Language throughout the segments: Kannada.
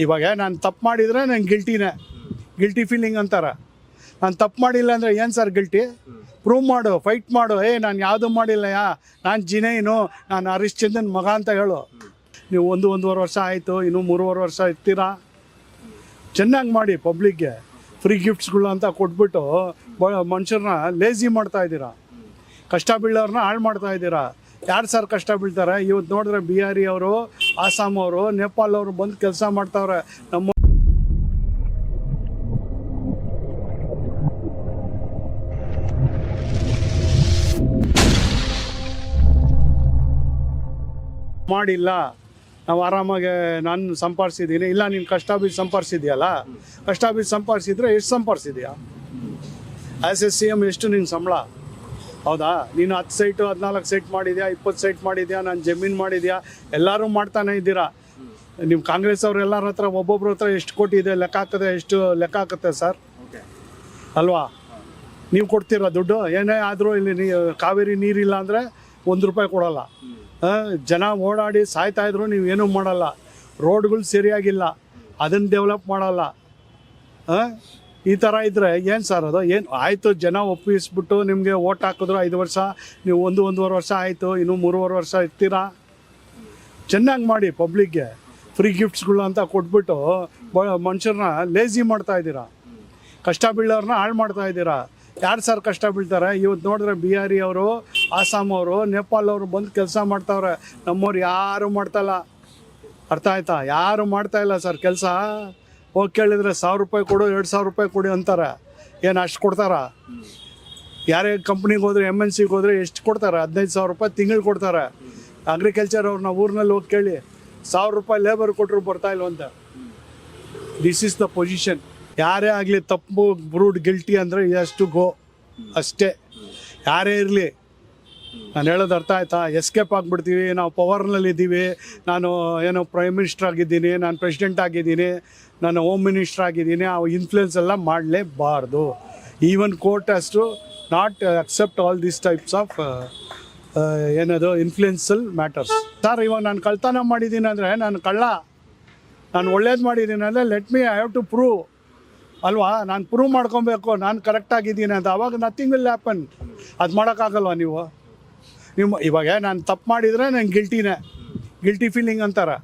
ಇವಾಗ ನಾನು ತಪ್ಪು ಮಾಡಿದರೆ ನಂಗೆ ಗಿಲ್ಟಿನೇ ಗಿಲ್ಟಿ ಫೀಲಿಂಗ್ ಅಂತಾರೆ. ನಾನು ತಪ್ಪು ಮಾಡಿಲ್ಲ ಅಂದರೆ ಏನು ಸರ್ ಗಿಲ್ಟಿ ಪ್ರೂವ್ ಮಾಡು ಫೈಟ್ ಮಾಡು. ಏ, ನಾನು ಯಾವುದು ಮಾಡಿಲ್ಲ ಯಾ? ನಾನು ಜಿನೇನು, ನಾನು ಹರಿಶ್ಚಂದ್ರನ್ ಮಗ ಅಂತ ಹೇಳು. ನೀವು ಒಂದು, ಒಂದೂವರೆ ವರ್ಷ ಆಯಿತು, ಇನ್ನೂ ಮೂರುವರೆ ವರ್ಷ ಇರ್ತೀರಾ? ಚೆನ್ನಾಗಿ ಮಾಡಿ ಪಬ್ಲಿಕ್ಗೆ ಫ್ರೀ ಗಿಫ್ಟ್ಸ್ಗಳು ಅಂತ ಕೊಟ್ಬಿಟ್ಟು ಮನುಷ್ಯರನ್ನ ಲೇಝಿ ಮಾಡ್ತಾ ಇದ್ದೀರಾ? ಕಷ್ಟ ಬೀಳೋರನ್ನ ಹಾಳು ಮಾಡ್ತಾ ಇದ್ದೀರಾ? ಯಾರು ಸರ್ ಕಷ್ಟ ಬೀಳ್ತಾರೆ? ಇವತ್ತು ನೋಡಿದ್ರೆ ಬಿಹಾರಿ ಅವರು ಆಸಾಮ್ ಅವರು ನೇಪಾಲ್ ಅವರು ಬಂದು ಕೆಲಸ ಮಾಡ್ತಾವ್ರೆ. ನಮ್ಮ ಮಾಡಿಲ್ಲ. ನಾವು ಆರಾಮಾಗಿ ನಾನು ಸಂಪಾದಿಸಿದ್ದೀನಿ ಇಲ್ಲ, ನೀನು ಕಷ್ಟ ಬೀಜ ಸಂಪಾದಿಸಿದ್ಯಲ್ಲ ಕಷ್ಟ ಬೀಜ ಸಂಪಾದಿಸಿದ್ರೆ ಎಷ್ಟು ಸಂಪಾದಿಸಿದ್ಯಾ ಆ್ಯಸ್ ಎಸ್ ಸಿ ಎಂ ಎಷ್ಟು ನಿನ್ನ ಸಂಬಳ? ಹೌದಾ? ನೀನು ಹತ್ತು ಸೈಟು ಹದಿನಾಲ್ಕು ಸೈಟ್ ಮಾಡಿದ್ಯಾ ಇಪ್ಪತ್ತು ಸೈಟ್ ಮಾಡಿದ್ಯಾ ನಾನು ಜಮೀನು ಮಾಡಿದ್ಯಾ ಎಲ್ಲರೂ ಮಾಡ್ತಾನೆ ಇದ್ದೀರಾ? ನಿಮ್ಮ ಕಾಂಗ್ರೆಸ್ ಅವ್ರು ಎಲ್ಲರ ಹತ್ರ ಒಬ್ಬೊಬ್ರ ಹತ್ರ ಎಷ್ಟು ಕೋಟಿ ಇದೆ ಲೆಕ್ಕ ಹಾಕಿದ್ರೆ ಎಷ್ಟು ಲೆಕ್ಕ ಹಾಕುತ್ತೆ ಸರ್? ಅಲ್ವಾ? ನೀವು ಕೊಡ್ತೀರಾ ದುಡ್ಡು? ಏನೇ ಆದರೂ ಇಲ್ಲಿ ನೀ ಕಾವೇರಿ ನೀರಿಲ್ಲ ಅಂದರೆ ಒಂದು ರೂಪಾಯಿ ಕೊಡಲ್ಲ. ಜನ ಓಡಾಡಿ ಸಾಯ್ತಾ ಇದ್ರು ನೀವು ಏನೂ ಮಾಡಲ್ಲ. ರೋಡ್ಗಳು ಸರಿಯಾಗಿಲ್ಲ. ಅದನ್ನು ಡೆವಲಪ್ ಮಾಡಲ್ಲ? ಈ ಥರ ಇದ್ದರೆ ಏನು ಸರ್ ಅದು? ಏನು ಆಯಿತು? ಜನ ಒಪ್ಪಿಸ್ಬಿಟ್ಟು ನಿಮಗೆ ಓಟ್ ಹಾಕಿದ್ರು ಐದು ವರ್ಷ, ನೀವು ಒಂದು ಒಂದೂವರೆ ವರ್ಷ ಆಯಿತು, ಇನ್ನೂ ಮೂರುವರೆ ವರ್ಷ ಇರ್ತೀರಾ? ಚೆನ್ನಾಗಿ ಮಾಡಿ ಪಬ್ಲಿಕ್ಗೆ ಫ್ರೀ ಗಿಫ್ಟ್ಸ್ಗಳು ಅಂತ ಕೊಟ್ಬಿಟ್ಟು ಬ ಮನುಷ್ಯರನ್ನ ಲೇಸಿ ಮಾಡ್ತಾ ಇದ್ದೀರಾ? ಕಷ್ಟ ಬೀಳೋರನ್ನ ಹಾಳು ಮಾಡ್ತಾ ಇದ್ದೀರಾ? ಯಾರು ಸರ್ ಕಷ್ಟ ಬೀಳ್ತಾರೆ? ಇವತ್ತು ನೋಡಿದ್ರೆ ಬಿಹಾರಿ ಅವರು ಆಸಾಮ್ ಅವರು ನೇಪಾಲ್ ಅವರು ಬಂದು ಕೆಲಸ ಮಾಡ್ತಾವ್ರೆ. ನಮ್ಮವ್ರು ಯಾರು ಮಾಡ್ತಾಯಿಲ್ಲ ಅರ್ಥ ಆಯ್ತಾ? ಯಾರು ಮಾಡ್ತಾ ಇಲ್ಲ ಸರ್ ಕೆಲಸ? ಹೋಗಿ ಕೇಳಿದರೆ ಸಾವಿರ ರೂಪಾಯಿ ಕೊಡು, ಎರಡು ಸಾವಿರ ರೂಪಾಯಿ ಕೊಡಿ ಅಂತಾರೆ. ಏನು ಅಷ್ಟು ಕೊಡ್ತಾರ? ಯಾರೇ ಕಂಪ್ನಿಗೆ ಹೋದ್ರೆ ಎಂ ಎನ್ ಸಿಗೆ ಹೋದ್ರೆ ಎಷ್ಟು ಕೊಡ್ತಾರೆ? ಹದಿನೈದು ಸಾವಿರ ರೂಪಾಯಿ ತಿಂಗಳು ಕೊಡ್ತಾರೆ? ಅಗ್ರಿಕಲ್ಚರ್ ಅವ್ರನ್ನ ಊರಿನಲ್ಲಿ ಹೋಗಿ ಕೇಳಿ, ಸಾವಿರ ರೂಪಾಯಿ ಲೇಬರ್ ಕೊಟ್ಟರು ಬರ್ತಾ ಇಲ್ಲ ಅಂತ. ದಿಸ್ ಇಸ್ ದ ಪೊಸಿಷನ್ ಯಾರೇ ಆಗಲಿ ತಪ್ಪು, ಬ್ರೂಡ್ ಗಿಲ್ಟಿ ಅಂದರೆ ಎಷ್ಟು ಗೋ, ಅಷ್ಟೇ. ಯಾರೇ ಇರಲಿ ನಾನು ಹೇಳೋದು ಅರ್ಥ ಆಯ್ತಾ? ಎಸ್ಕೇಪ್ ಆಗಿಬಿಡ್ತೀವಿ, ನಾವು ಪವರ್ನಲ್ಲಿ ಇದ್ದೀವಿ. ನಾನು ಏನೋ ಪ್ರೈಮ್ ಮಿನಿಸ್ಟರ್ ಆಗಿದ್ದೀನಿ, ನಾನು ಪ್ರೆಸಿಡೆಂಟ್ ಆಗಿದ್ದೀನಿ, ನಾನು ಹೋಮ್ ಮಿನಿಸ್ಟರ್ ಆಗಿದ್ದೀನಿ, ಆ ಇನ್ಫ್ಲುಯೆನ್ಸ್ ಎಲ್ಲ ಮಾಡಲೇಬಾರ್ದು. ಈವನ್ ಕೋರ್ಟ್ ಅಷ್ಟು not accept all these types of ಏನದು ಇನ್ಫ್ಲುಯೆನ್ಸಲ್ ಮ್ಯಾಟರ್ಸ್ ಸರ್ ಇವಾಗ ನಾನು ಕಳ್ತನ ಮಾಡಿದ್ದೀನಿ ಅಂದರೆ ನಾನು ಕಳ್ಳ. ನಾನು ಒಳ್ಳೇದು ಮಾಡಿದ್ದೀನಿ ಅಂದರೆ let me I have to prove ಅಲ್ವಾ? ನಾನು ಪ್ರೂವ್ ಮಾಡ್ಕೊಬೇಕು. ನಾನು ಕರೆಕ್ಟಾಗಿದ್ದೀನಿ ಅಂತ. ಅವಾಗ ನಥಿಂಗ್ ವಿಲ್ ಹ್ಯಾಪನ್ ಅದು ಮಾಡೋಕ್ಕಾಗಲ್ವಾ ನೀವು? ನೀವು ಇವಾಗ ನಾನು ತಪ್ಪು ಮಾಡಿದರೆ ನಾನು ಗಿಲ್ಟಿನೇ ಗಿಲ್ಟಿ ಫೀಲಿಂಗ್ ಅಂತಾರೆ.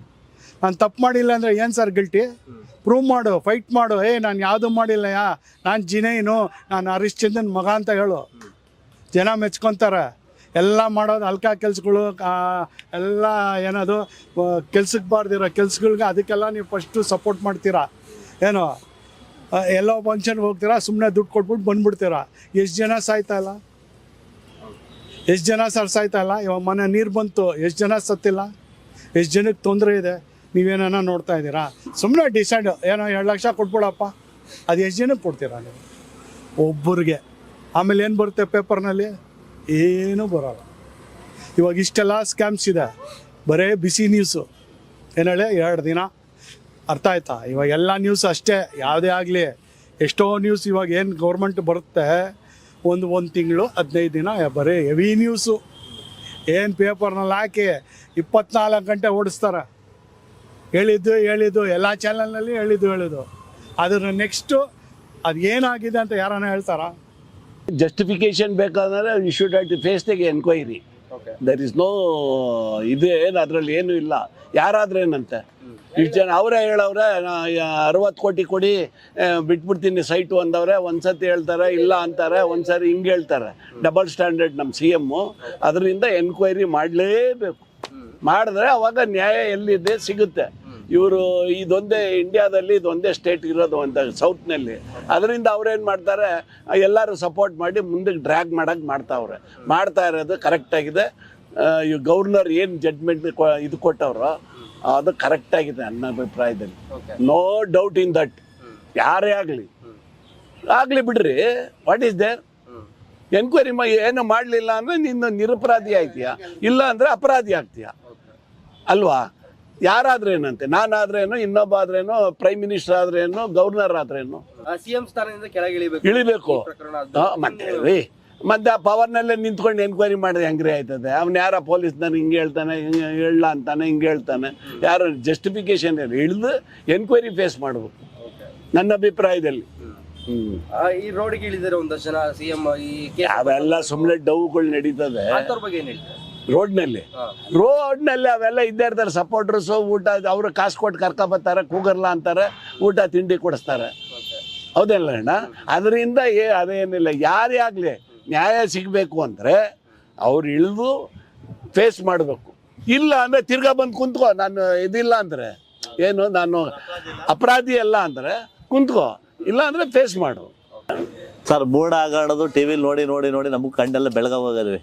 ನಾನು ತಪ್ಪು ಮಾಡಿಲ್ಲ ಅಂದರೆ ಏನು ಸರ್ ಗಿಲ್ಟಿ ಪ್ರೂವ್ ಮಾಡು ಫೈಟ್ ಮಾಡು. ಏ, ನಾನು ಯಾವುದೂ ಮಾಡಿಲ್ಲ, ಯಾ. ನಾನು ಜಿನೇನು, ನಾನು ಹರಿಶ್ಚಂದನ್ ಮಗ ಅಂತ ಹೇಳು. ಜನ ಮೆಚ್ಕೊತಾರೆ. ಎಲ್ಲ ಮಾಡೋದು ಅಲ್ಕಾ ಕೆಲಸಗಳು ಎಲ್ಲ ಏನದು ಕೆಲ್ಸಕ್ಕೆ ಬಾರ್ದಿರೋ ಕೆಲ್ಸಗಳಿಗೆ ಅದಕ್ಕೆಲ್ಲ ನೀವು ಫಸ್ಟು ಸಪೋರ್ಟ್ ಮಾಡ್ತೀರಾ? ಏನು? ಎಲ್ಲೋ ಫಂಕ್ಷನ್ಗೆ ಹೋಗ್ತೀರಾ ಸುಮ್ಮನೆ ದುಡ್ಡು ಕೊಟ್ಬಿಟ್ಟು ಬಂದ್ಬಿಡ್ತೀರಾ? ಎಷ್ಟು ಜನ ಸಾಯ್ತಾ ಇಲ್ಲ? ಎಷ್ಟು ಜನ ಸರ್ಸಾಯ್ತಾ ಇಲ್ಲ? ಇವಾಗ ಮನೆ ನೀರು ಬಂತು, ಎಷ್ಟು ಜನ ಸತ್ತಿಲ್ಲ? ಎಷ್ಟು ಜನಕ್ಕೆ ತೊಂದರೆ ಇದೆ? ನೀವೇನ ನೋಡ್ತಾ ಇದ್ದೀರಾ? ಸುಮ್ಮನೆ ಡಿಸೈಡ್ ಏನೋ ಎರಡು ಲಕ್ಷ ಕೊಟ್ಬಿಡಪ್ಪ. ಅದು ಎಷ್ಟು ಜನಕ್ಕೆ ಕೊಡ್ತೀರಾ ನೀವು? ಒಬ್ಬರಿಗೆ. ಆಮೇಲೆ ಏನು ಬರುತ್ತೆ ಪೇಪರ್ನಲ್ಲಿ? ಏನೂ ಬರೋಲ್ಲ. ಇವಾಗ ಇಷ್ಟೆಲ್ಲ ಸ್ಕ್ಯಾಮ್ಸ್ ಇದೆ. ಬರೇ ಬಿಸಿ ನ್ಯೂಸು ಏನು ಹೇಳಿ? ಎರಡು ದಿನ. ಅರ್ಥ ಆಯ್ತಾ? ಇವಾಗ ಎಲ್ಲ ನ್ಯೂಸ್ ಅಷ್ಟೇ. ಯಾವುದೇ ಆಗಲಿ. ಎಷ್ಟೋ ನ್ಯೂಸ್ ಇವಾಗ ಏನು ಗೌರ್ಮೆಂಟ್ ಬರುತ್ತೆ? ಒಂದು ಒಂದು ತಿಂಗಳು ಹದಿನೈದು ದಿನ ಬರೀ ಹೆವಿ ನ್ಯೂಸು ಏನು ಪೇಪರ್ನಲ್ಲಿ ಹಾಕಿ ಇಪ್ಪತ್ನಾಲ್ಕು ಗಂಟೆ ಓಡಿಸ್ತಾರೆ. ಹೇಳಿದ್ದು ಹೇಳಿದ್ದು, ಎಲ್ಲ ಚಾನಲ್ನಲ್ಲಿ ಹೇಳಿದ್ದು ಹೇಳಿದ್ದು. ಅದ್ರ ನೆಕ್ಸ್ಟು ಅದು ಏನಾಗಿದೆ ಅಂತ ಯಾರನ್ನ ಹೇಳ್ತಾರಾ? ಜಸ್ಟಿಫಿಕೇಶನ್ ಬೇಕಾದ್ರೆ you should have to face ತೆಗೆ ಎನ್ಕ್ವೈರಿ ದರ್ ಇಸ್ ನೋ ಇದು ಏನು ಅದರಲ್ಲಿ ಏನು ಇಲ್ಲ. ಯಾರಾದ್ರೇನಂತೆ ಇಷ್ಟು ಜನ ಅವರೇ ಹೇಳವ್ರೆ ಅರವತ್ತು ಕೋಟಿ ಕೊಡಿ ಬಿಟ್ಬಿಡ್ತೀನಿ ಸೈಟು ಅಂದವ್ರೆ ಒಂದ್ಸತಿ ಹೇಳ್ತಾರೆ ಇಲ್ಲ ಅಂತಾರೆ ಒಂದ್ಸರಿ ಹಿಂಗೆ ಹೇಳ್ತಾರೆ. ಡಬಲ್ ಸ್ಟ್ಯಾಂಡರ್ಡ್ ನಮ್ಮ ಸಿ ಎಮ್ಮು ಅದರಿಂದ ಎನ್ಕ್ವೈರಿ ಮಾಡಲೇಬೇಕು. ಮಾಡಿದ್ರೆ ಅವಾಗ ನ್ಯಾಯ ಎಲ್ಲಿದೆ ಸಿಗುತ್ತೆ. ಇವರು ಇದೊಂದೇ ಇಂಡಿಯಾದಲ್ಲಿ ಇದೊಂದೇ ಸ್ಟೇಟ್ ಇರೋದು ಅಂತ ಸೌತ್ನಲ್ಲಿ ಅದರಿಂದ ಅವ್ರೇನು ಮಾಡ್ತಾರೆ ಎಲ್ಲರೂ ಸಪೋರ್ಟ್ ಮಾಡಿ ಮುಂದಕ್ಕೆ ಡ್ರ್ಯಾಗ್ ಮಾಡೋಕ್ಕೆ ಮಾಡ್ತಾವ್ರೆ. ಮಾಡ್ತಾ ಇರೋದು ಕರೆಕ್ಟಾಗಿದೆ ಗವರ್ನರ್ ಏನು ಜಡ್ಮೆಂಟ್ ಇದು ಕೊಟ್ಟವ್ರೋ ಅದು ಕರೆಕ್ಟಾಗಿದೆ ನನ್ನ ಅಭಿಪ್ರಾಯದಲ್ಲಿ. ನೋ ಡೌಟ್ ಇನ್ ದಟ್ ಯಾರೇ ಆಗಲಿ. ಆಗಲಿ ಬಿಡ್ರಿ. ವಾಟ್ ಈಸ್ ದೇರ್ ಎನ್ಕ್ವೈರಿ ಮಾ ಏನು ಮಾಡಲಿಲ್ಲ ಅಂದರೆ ನಿನ್ನ ನಿರಪರಾಧಿ ಆಯ್ತೀಯಾ? ಇಲ್ಲ ಅಂದರೆ ಅಪರಾಧಿ ಆಗ್ತೀಯಾ? ಅಲ್ವಾ? ಯಾರಾದ್ರೇನಂತೆ? ನಾನಾದ್ರೇನು ಇನ್ನೊಬ್ಬ ಆದ್ರೇನು ಪ್ರೈಮ್ ಮಿನಿಸ್ಟರ್ ಆದ್ರೇನು ಗವರ್ನರ್ ಆದ್ರೇನು? ಸಿಎಂ ಸ್ಥಾನದಿಂದ ಕೆಳಗೆ ಇಳಿಬೇಕು. ಇಳಿಬೇಕು. ಮತ್ತೆ ರೀ ಮತ್ತೆ ಆ ಪವರ್ನಲ್ಲೇ ನಿಂತ್ಕೊಂಡು ಎನ್ಕ್ವೈರಿ ಮಾಡಿದ್ರೆ ಹೆಂಗ್ರಿ ಆಯ್ತದೆ? ಅವ್ನ ಯಾರ ಪೊಲೀಸ್ನವ್ರು ಹಿಂಗೆ ಹೇಳ್ತಾನೆ ಹಿಂಗೆ ಹೇಳಲ್ಲ ಅಂತಾನೆ ಹಿಂಗೆ ಹೇಳ್ತಾನೆ? ಯಾರು ಜಸ್ಟಿಫಿಕೇಶನ್ ಇಳಿದು ಎನ್ಕ್ವೈರಿ ಫೇಸ್ ಮಾಡಬೇಕು. ನನ್ನ ಅಭಿಪ್ರಾಯದಲ್ಲಿ. ಹ್ಮ್. ಆ, ಈ ರೋಡ್ಗೆ ಇಳಿದಿರೋ ಒಂದಷ್ಟು ಜನ ಸಿಎಂ ಈ ಕೇಸ್ ಅವೆಲ್ಲ ಸುಮ್ಮನೆ ಡೌಗಳು ನಡೀತದೆ. ಬಗ್ಗೆ ಏನ್ ಹೇಳ್ತಾರೆ? ರೋಡ್ನಲ್ಲಿ. ರೋಡ್ನಲ್ಲಿ ಅವೆಲ್ಲ ಇದ್ದೇ ಇರ್ತಾರೆ ಸಪೋರ್ಟರ್ಸು ಊಟ ಅವ್ರು ಕಾಸು ಕೊಟ್ಟು ಕರ್ಕೊಬತ್ತಾರೆ ಕೂಗರ್ಲ ಅಂತಾರೆ ಊಟ ತಿಂಡಿ ಕೊಡಿಸ್ತಾರೆ. ಹೌದಲ್ಲ ಅಣ್ಣ? ಅದರಿಂದ ಏ ಅದೇನಿಲ್ಲ ಯಾರೇ ಆಗಲಿ ನ್ಯಾಯ ಸಿಗಬೇಕು ಅಂದರೆ ಅವ್ರು ಇಳಿದು ಫೇಸ್ ಮಾಡಬೇಕು. ಇಲ್ಲ ಅಂದರೆ ತಿರ್ಗಾ ಬಂದು ಕುಂತ್ಕೋ ನಾನು ಇದಿಲ್ಲ ಅಂದರೆ ಏನು ನಾನು ಅಪರಾಧಿ ಅಲ್ಲ ಅಂದರೆ ಕುಂತ್ಕೋ ಇಲ್ಲ ಅಂದರೆ ಫೇಸ್ ಮಾಡು. ಸರ್ ಬೋರ್ಡ್ ಆಗಾಡೋದು ಟಿ ವಿಲಿ ನೋಡಿ ನೋಡಿ ನೋಡಿ ನಮಗೆ ಕಣ್ಣೆಲ್ಲ ಬೆಳಗಾವ್ ಹೋಗದ್ವಿ.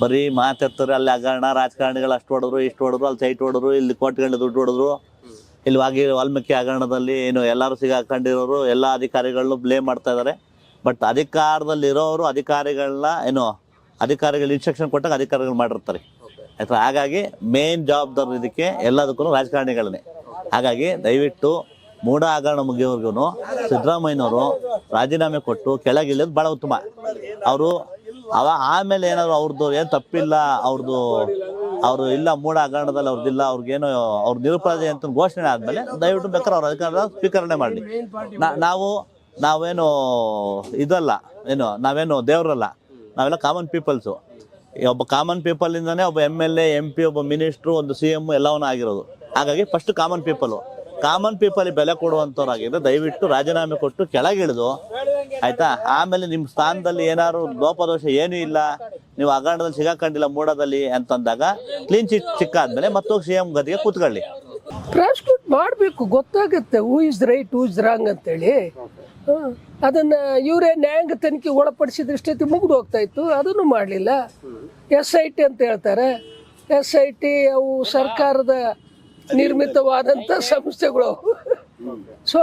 ಬರೀ ಮಾತಾಡ್ತಾರೆ ಅಲ್ಲಿ ಹಗರಣ ರಾಜಕಾರಣಿಗಳು ಅಷ್ಟು ಹೊಡೆದ್ರು ಇಷ್ಟು ಹೊಡೆದ್ರು ಅಲ್ಲಿ ಸೈಟ್ ಹೊಡೆದ್ರು ಇಲ್ಲಿ ಕೊಟ್ಕೊಂಡು ದುಡ್ಡು ಹೊಡೆದ್ರು. ಇಲ್ಲಿ ವಾಗಿ ವಾಲ್ಮೀಕಿ ಹಗರಣದಲ್ಲಿ ಏನು ಎಲ್ಲರೂ ಸಿಗಾಕೊಂಡಿರೋರು ಎಲ್ಲ ಅಧಿಕಾರಿಗಳನ್ನೂ ಬ್ಲೇಮ್ ಮಾಡ್ತಾ ಇದ್ದಾರೆ ಬಟ್ ಅಧಿಕಾರದಲ್ಲಿರೋರು ಅಧಿಕಾರಿಗಳನ್ನ ಏನು ಅಧಿಕಾರಿಗಳು ಇನ್ಸ್ಟ್ರಕ್ಷನ್ ಕೊಟ್ಟಾಗ ಅಧಿಕಾರಿಗಳು ಮಾಡಿರ್ತಾರೆ. ಆಯ್ತಾ? ಹಾಗಾಗಿ ಮೇನ್ ಜವಾಬ್ದಾರಿ ಇದಕ್ಕೆ ಎಲ್ಲದಕ್ಕೂ ರಾಜಕಾರಣಿಗಳನ್ನೇ. ಹಾಗಾಗಿ ದಯವಿಟ್ಟು ಮೂಡ ಹಗರಣ ಮುಗಿಯೋರ್ಗು ಸಿದ್ದರಾಮಯ್ಯನವರು ರಾಜೀನಾಮೆ ಕೊಟ್ಟು ಕೆಳಗಿಳಿಯೋದು ಭಾಳ ಉತ್ತಮ. ಅವರು ಅವ ಆಮೇಲೆ ಏನಾದ್ರು ಅವ್ರದ್ದು ಏನು ತಪ್ಪಿಲ್ಲ ಅವ್ರದ್ದು ಅವರು ಇಲ್ಲ ಮೂಢ ಹಗರಣದಲ್ಲಿ ಅವ್ರದ್ದಿಲ್ಲ ಅವ್ರಿಗೇನು ಅವ್ರ ನಿರುಪರಾಧಿ ಅಂತ ಘೋಷಣೆ ಆದಮೇಲೆ ದಯವಿಟ್ಟು ಬೇಕಾದ್ರೆ ಅವ್ರ ಅಧಿಕಾರ ಸ್ವೀಕರಣೆ ಮಾಡಲಿ. ನಾವು, ನಾವೇನು ಇದಲ್ಲ, ಏನು, ನಾವೇನು ದೇವರಲ್ಲ, ನಾವೆಲ್ಲ ಕಾಮನ್ ಪೀಪಲ್ಸು ಒಬ್ಬ ಕಾಮನ್ ಪೀಪಲಿಂದನೇ ಒಬ್ಬ M L A M P ಒಬ್ಬ ಮಿನಿಸ್ಟ್ರು ಒಂದು ಸಿ ಎಂ ಎಲ್ಲವನ್ನೂ ಆಗಿರೋದು. ಹಾಗಾಗಿ first common people common people ಬೆಲೆ ಕೊಡುವಂಥವ್ರಾಗಿದ್ದರೆ ದಯವಿಟ್ಟು ರಾಜೀನಾಮೆ ಕೊಟ್ಟು ಕೆಳಗಿಳಿದು ಆಯ್ತಾ? ಆಮೇಲೆ ನಿಮ್ಮ ಸ್ಥಾನದಲ್ಲಿ ಏನಾದ್ರು ಲೋಪದೋಷ ಏನೂ ಇಲ್ಲ. ನೀವು ಹಗರಣದಲ್ಲಿ ಸಿಗಾಕೊಂಡಿಲ್ಲ ಮೂಡದಲ್ಲಿ ಅಂತಂದಾಗ ಕ್ಲೀನ್ ಚಿಟ್ ಸಿಕ್ಕಾದ್ಮೇಲೆ ಮತ್ತೋಗಿ ಸಿ ಎಂ ಗದಿಗೆ ಕೂತ್ಕೊಳ್ಳಿ. ಪ್ರಾಸಿಕ್ಯೂಟ್ ಮಾಡಬೇಕು ಗೊತ್ತಾಗುತ್ತೆ who is right who is wrong ಅಂತೇಳಿ. ಹೇಳಿ ಅದನ್ನ ಇವರೇ ನ್ಯಾಯಾಂಗ ತನಿಖೆ ಸ್ಥಿತಿ ಮುಗಿದು ಹೋಗ್ತಾ ಇತ್ತು ಅದನ್ನು ಮಾಡಲಿಲ್ಲ. ಎಸ್ ಐ ಟಿ ಅಂತ ಹೇಳ್ತಾರೆ. ಎಸ್ ಐ ಟಿ ಅವು ಸರ್ಕಾರದ ನಿರ್ಮಿತವಾದಂಥ ಸಂಸ್ಥೆಗಳು. ಸೊ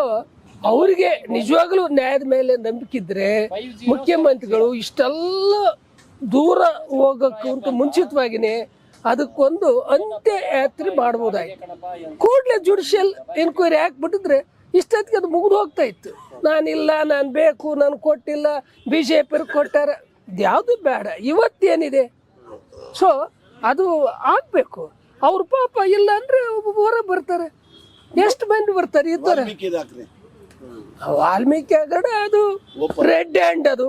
ಅವರಿಗೆ ನಿಜವಾಗ್ಲೂ ನ್ಯಾಯದ ಮೇಲೆ ನಂಬಿಕೆ ಇದ್ರೆ ಮುಖ್ಯಮಂತ್ರಿಗಳು ಇಷ್ಟೆಲ್ಲ ದೂರ ಹೋಗೋಕ್ಕಂತ ಮುಂಚಿತವಾಗಿನೇ ಅದಕ್ಕೊಂದು ಅಂತ್ಯ ಯಾತ್ರೆ ಮಾಡ್ಬೋದಾಯ್ತು. ಕೂಡಲೇ ಜುಡಿಷಿಯಲ್ ಎನ್ಕ್ವೈರಿ ಹಾಕ್ಬಿಟ್ಟಿದ್ರೆ ಇಷ್ಟೊತ್ತಿಗೆ ಅದು ಮುಗಿದು ಹೋಗ್ತಾ ಇತ್ತು. ನಾನಿಲ್ಲ ನಾನು ಬೇಕು ನಾನು ಕೊಟ್ಟಿಲ್ಲ ಬಿ ಜೆ ಪಿರು ಕೊಟ್ಟಾರ. ಯಾವುದು ಬೇಡ ಇವತ್ತೇನಿದೆ? ಸೊ ಅದು ಆಗಬೇಕು. ಅವ್ರ ಪಾಪ ಇಲ್ಲ ಅಂದರೆ ಹೊರ ಬರ್ತಾರೆ. ಎಷ್ಟು ಮಂದಿ ಬರ್ತಾರೆ? ಇದ್ದಾರೆ ವಾಲ್ಮೀಕಿ ಹಗರಣ ಅದು ರೆಡ್ ಹ್ಯಾಂಡ್ ಅದು.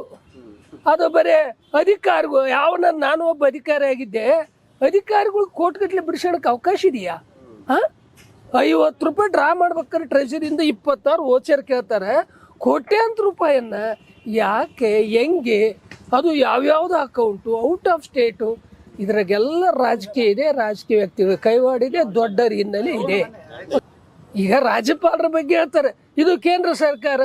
ಅದು ಬರೇ ಅಧಿಕಾರಿಗಳು ಯಾವನ ನಾನು ಒಬ್ಬ ಅಧಿಕಾರಿ ಆಗಿದ್ದೆ ಅಧಿಕಾರಿಗಳು ಕೋಟ್ಗಟ್ಲೆ ಬಿಡಿಸೋಣಕ್ಕೆ ಅವಕಾಶ ಇದೆಯಾ? ಹಾಂ? ಐವತ್ತು ರೂಪಾಯಿ ಡ್ರಾ ಮಾಡ್ಬೇಕಾದ್ರೆ ಟ್ರೆಜರಿಯಿಂದ ಇಪ್ಪತ್ತಾರು ಓಚರ್ ಕೇಳ್ತಾರೆ. ಕೋಟ್ಯಾಂತರ ರೂಪಾಯನ್ನ ಯಾಕೆ ಹೆಂಗೆ ಅದು ಯಾವ್ಯಾವ್ದು ಅಕೌಂಟು ಔಟ್ ಆಫ್ ಸ್ಟೇಟು ಇದ್ರಾಗೆಲ್ಲ ರಾಜಕೀಯ ಇದೆ ರಾಜಕೀಯ ವ್ಯಕ್ತಿಗಳು ಕೈವಾಡಿದೆ ದೊಡ್ಡ ಹಿನ್ನೆಲೆ ಇದೆ. ಈಗ ರಾಜ್ಯಪಾಲರ ಬಗ್ಗೆ ಹೇಳ್ತಾರೆ. ಇದು ಕೇಂದ್ರ ಸರ್ಕಾರ.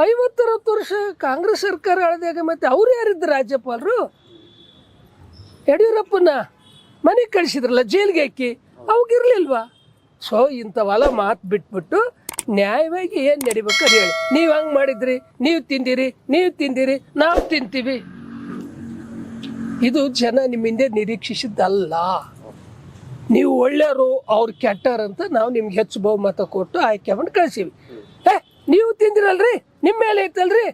ಐವತ್ತರವತ್ತು ವರ್ಷ ಕಾಂಗ್ರೆಸ್ ಸರ್ಕಾರ ಆಳಿದಾಗ ಮತ್ತೆ ಅವ್ರು ಯಾರಿದ್ದ ರಾಜ್ಯಪಾಲರು? ಯಡಿಯೂರಪ್ಪನ ಮನೆಗೆ ಕಳಿಸಿದ್ರಲ್ಲ ಜೈಲಿಗೆ ಹಾಕಿ. ಅವಾಗಿರ್ಲಿಲ್ವಾ? ಸೊ, ಇಂಥವೆಲ್ಲ ಮಾತು ಬಿಟ್ಬಿಟ್ಟು ನ್ಯಾಯವಾಗಿ ಏನು ನಡಿಬೇಕು ಅದು ಹೇಳಿ. ನೀವು ಹಂಗೆ ಮಾಡಿದ್ರಿ, ನೀವು ತಿಂದಿರಿ ನೀವು ತಿಂದಿರಿ, ನಾವು ತಿಂತೀವಿ. ಇದು ಜನ ನಿಮ್ಮಿಂದ ನಿರೀಕ್ಷಿಸಿದ್ದಲ್ಲ. ನೀವು ಒಳ್ಳೆಯವರು, ಅವ್ರು ಕೆಟ್ಟರು ಅಂತ ನಾವು ನಿಮ್ಗೆ ಹೆಚ್ಚು ಬಹುಮತ ಕೊಟ್ಟು ಆಯ್ಕೆ ಮಾಡಿ ಕಳಿಸೀವಿ. ಏ ನೀವು ತಿಂದಿರಲ್ರಿ ನಿಮ್ಮ ಮೇಲೆ ಐತಲ್ರಿ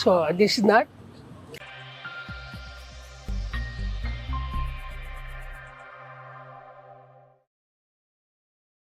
ಸೊ ದಿಸ್ ಇಸ್ ನಾಟ್